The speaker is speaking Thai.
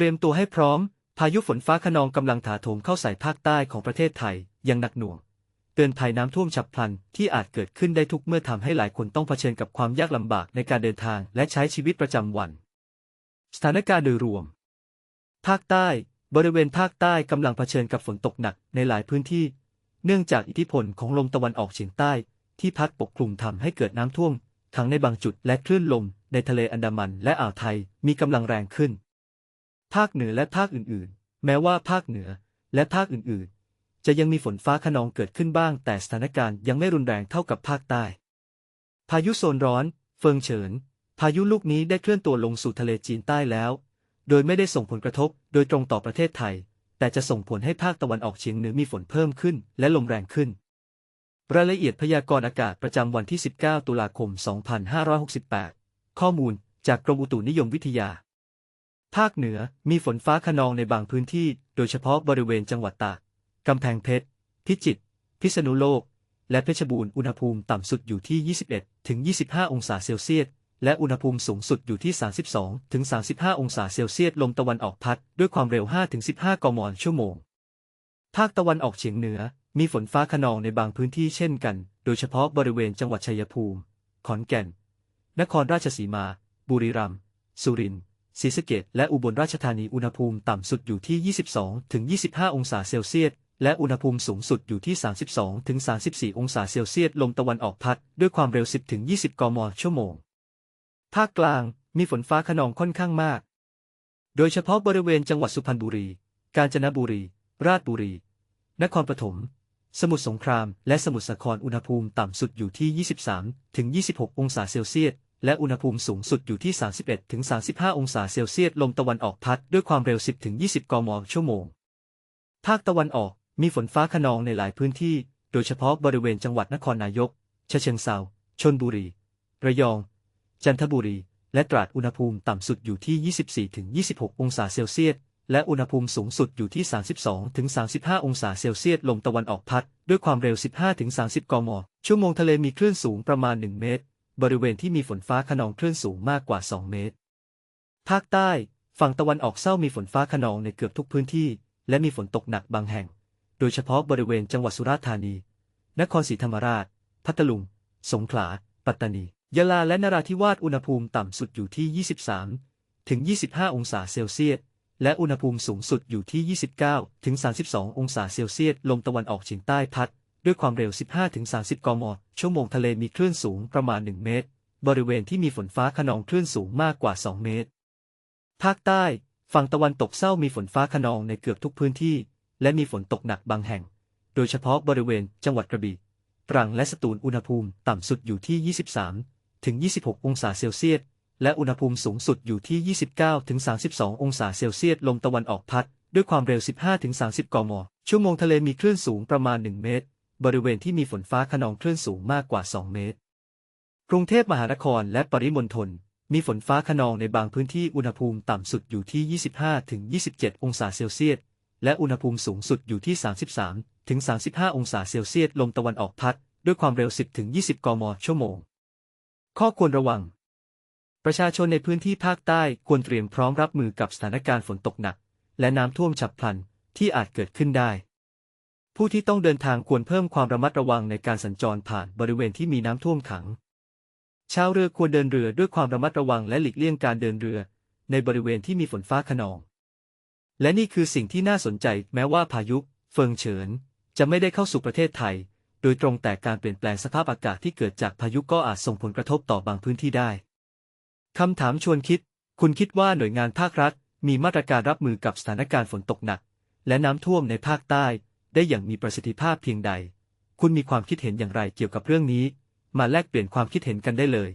เตรียมตัวให้พร้อม พายุฝนฟ้าคะนองกำลังถาโถมเข้าใส่ภาคใต้ของประเทศไทยอย่างหนักหน่วง เตือนภัยน้ำท่วมฉับพลันที่อาจเกิดขึ้นได้ทุกเมื่อทำให้หลายคนต้องเผชิญกับความยากลำบากในการเดินทางและใช้ชีวิตประจำวัน สถานการณ์โดยรวม ภาคใต้ บริเวณภาคใต้กำลังเผชิญกับฝนตกหนักในหลายพื้นที่ เนื่องจากอิทธิพลของลมตะวันออกเฉียงใต้ ที่พัดปกคลุมทำให้เกิดน้ำท่วมขังในบางจุดและคลื่นลมในทะเลอันดามันและอ่าวไทยมีกำลังแรงขึ้น ภาคเหนือและภาคอื่นๆ แม้ว่าภาคเหนือและภาคอื่นๆ จะยังมีฝนฟ้าคะนองเกิดขึ้นบ้าง แต่สถานการณ์ยังไม่รุนแรงเท่ากับภาคใต้ พายุโซนร้อน เฟิงเฉิน พายุลูกนี้ได้เคลื่อนตัวลงสู่ทะเลจีนใต้แล้ว โดยไม่ได้ส่งผลกระทบโดยตรงต่อประเทศไทย แต่จะส่งผลให้ภาคตะวันออกเฉียงเหนือมีฝนเพิ่มขึ้น และลมแรงขึ้น รายละเอียดพยากรณ์อากาศประจำวันที่ 19 ตุลาคม 2568 ข้อมูลจากกรมอุตุนิยมวิทยา ภาคเหนือมีฝนฟ้าคะนองในบางพื้นที่ โดยเฉพาะบริเวณจังหวัดตาก กำแพงเพชร พิจิตร พิษณุโลก และเพชรบูรณ์ อุณหภูมิต่ำสุดอยู่ที่ 21 ถึง 25 องศาเซลเซียส และอุณหภูมิสูงสุดอยู่ที่ 32 ถึง 35 องศาเซลเซียส ลมตะวันออกพัดด้วยความเร็ว 5 ถึง 15 กม.ชั่วโมง ภาคตะวันออกเฉียงเหนือ มีฝนฟ้าคะนองในบางพื้นที่เช่นกัน โดยเฉพาะบริเวณจังหวัดชัยภูมิ ขอนแก่น นครราชสีมา บุรีรัมย์ สุรินทร์ ศรีสะเกษและอุบลราชธานีอุณหภูมิต่ำสุดอยู่ที่ 22-25 องศาเซลเซียส และอุณหภูมิสูงสุดอยู่ที่ 32-34 องศาเซลเซียส ลมตะวันออกพัดด้วยความเร็ว 10-20 กม.ชั่วโมง ภาคกลางมีฝนฟ้าคะนองค่อนข้างมาก โดยเฉพาะบริเวณจังหวัดสุพรรณบุรี กาญจนบุรี ราชบุรี นครปฐม สมุทรสงคราม และสมุทรสาครอุณหภูมิต่ำสุดอยู่ที่ 23-26 องศาเซลเซียส และอุณหภูมิสูงสุดอยู่ที่ 31ถึง35 องศาเซลเซียส ลมตะวันออกพัดด้วยความเร็ว 10ถึง20 กม.ชั่วโมง ภาคตะวันออกมีฝนฟ้าคะนองในหลายพื้นที่ โดยเฉพาะบริเวณจังหวัดนครนายกเชิงเซาชลบุรี ระยอง จันทบุรี และตราดอุณหภูมิต่ำสุดอยู่ที่ 24ถึง26 องศาเซลเซียส และอุณหภูมิสูงสุดอยู่ที่ 32ถึง35 องศาเซลเซียส ลมตะวันออกพัดด้วยความเร็ว 15ถึง30 กม.ชั่วโมงทะเลมีคลื่นสูงประมาณ 1 เมตร บริเวณที่มีฝนฟ้าคะนองคลื่นสูงมากกว่า 2 เมตร ภาคใต้ ฝั่งตะวันออกเศร้ามีฝนฟ้าคะนองในเกือบทุกพื้นที่ และมีฝนตกหนักบางแห่ง โดยเฉพาะบริเวณจังหวัดสุราษฎร์ธานี นครศรีธรรมราช พัทลุง สงขลา ปัตตานี ยะลา และนราธิวาส อุณหภูมิต่ำสุดอยู่ที่ 23 ถึง 25 องศาเซลเซียส และอุณหภูมิสูงสุดอยู่ที่ 29 ถึง 32 องศาเซลเซียส ลมตะวันออกเฉียงใต้พัด ด้วยความเร็ว 15ถึง30 กม.ชั่วโมงทะเลมีคลื่นสูงประมาณ 1 เมตร บริเวณที่มีฝนฟ้าคะนองคลื่นสูงมากกว่า 2 เมตร ภาคใต้ ฝั่งตะวันตกเศร้ามีฝนฟ้าคะนองในเกือบทุกพื้นที่ และมีฝนตกหนักบางแห่ง โดยเฉพาะบริเวณจังหวัดกระบี่ ตรังและสตูลอุณหภูมิต่ำสุดอยู่ที่ 23 ถึง 26 องศาเซลเซียส และอุณหภูมิสูงสุดอยู่ที่ 29 ถึง 32 องศาเซลเซียส ลมตะวันออกพัดด้วยความเร็ว 15ถึง30 กม.ชั่วโมงทะเลมีคลื่นสูงประมาณ 1 เมตร บริเวณที่มีฝนฟ้าคะนองคลื่นสูงมากกว่า 2 เมตร กรุงเทพมหานครและปริมณฑลมีฝนฟ้าคะนองในบางพื้นที่อุณหภูมิต่ำสุดอยู่ที่ 25-27 องศาเซลเซียส และอุณหภูมิสูงสุดอยู่ที่ 33-35 องศาเซลเซียส ลมตะวันออกพัด ด้วยความเร็ว 10-20 กม.ชั่วโมง ข้อควรระวัง ประชาชนในพื้นที่ภาคใต้ควรเตรียมพร้อมรับมือกับสถานการณ์ฝนตกหนัก และน้ำท่วมฉับพลันที่อาจเกิดขึ้นได้ ผู้ที่ต้องเดินทางควรเพิ่มความระมัดระวังในการสัญจรผ่านบริเวณที่มีน้ำท่วมขัง ชาวเรือควรเดินเรือด้วยความระมัดระวังและหลีกเลี่ยงการเดินเรือ ในบริเวณที่มีฝนฟ้าคะนอง และนี่คือสิ่งที่น่าสนใจแม้ว่าพายุเฟิงเฉิน จะไม่ได้เข้าสู่ประเทศไทย โดยตรงแต่การเปลี่ยนแปลงสภาพอากาศที่เกิดจากพายุก็อาจส่งผลกระทบต่อบางพื้นที่ได้คำถามชวนคิด คุณคิดว่าหน่วยงานภาครัฐ มีมาตรการรับมือกับสถานการณ์ฝนตกหนัก และน้ำท่วมในภาคใต้ ได้อย่างมีประสิทธิภาพเพียงใด คุณมีความคิดเห็นอย่างไรเกี่ยวกับเรื่องนี้ มาแลกเปลี่ยนความคิดเห็นกันได้เลย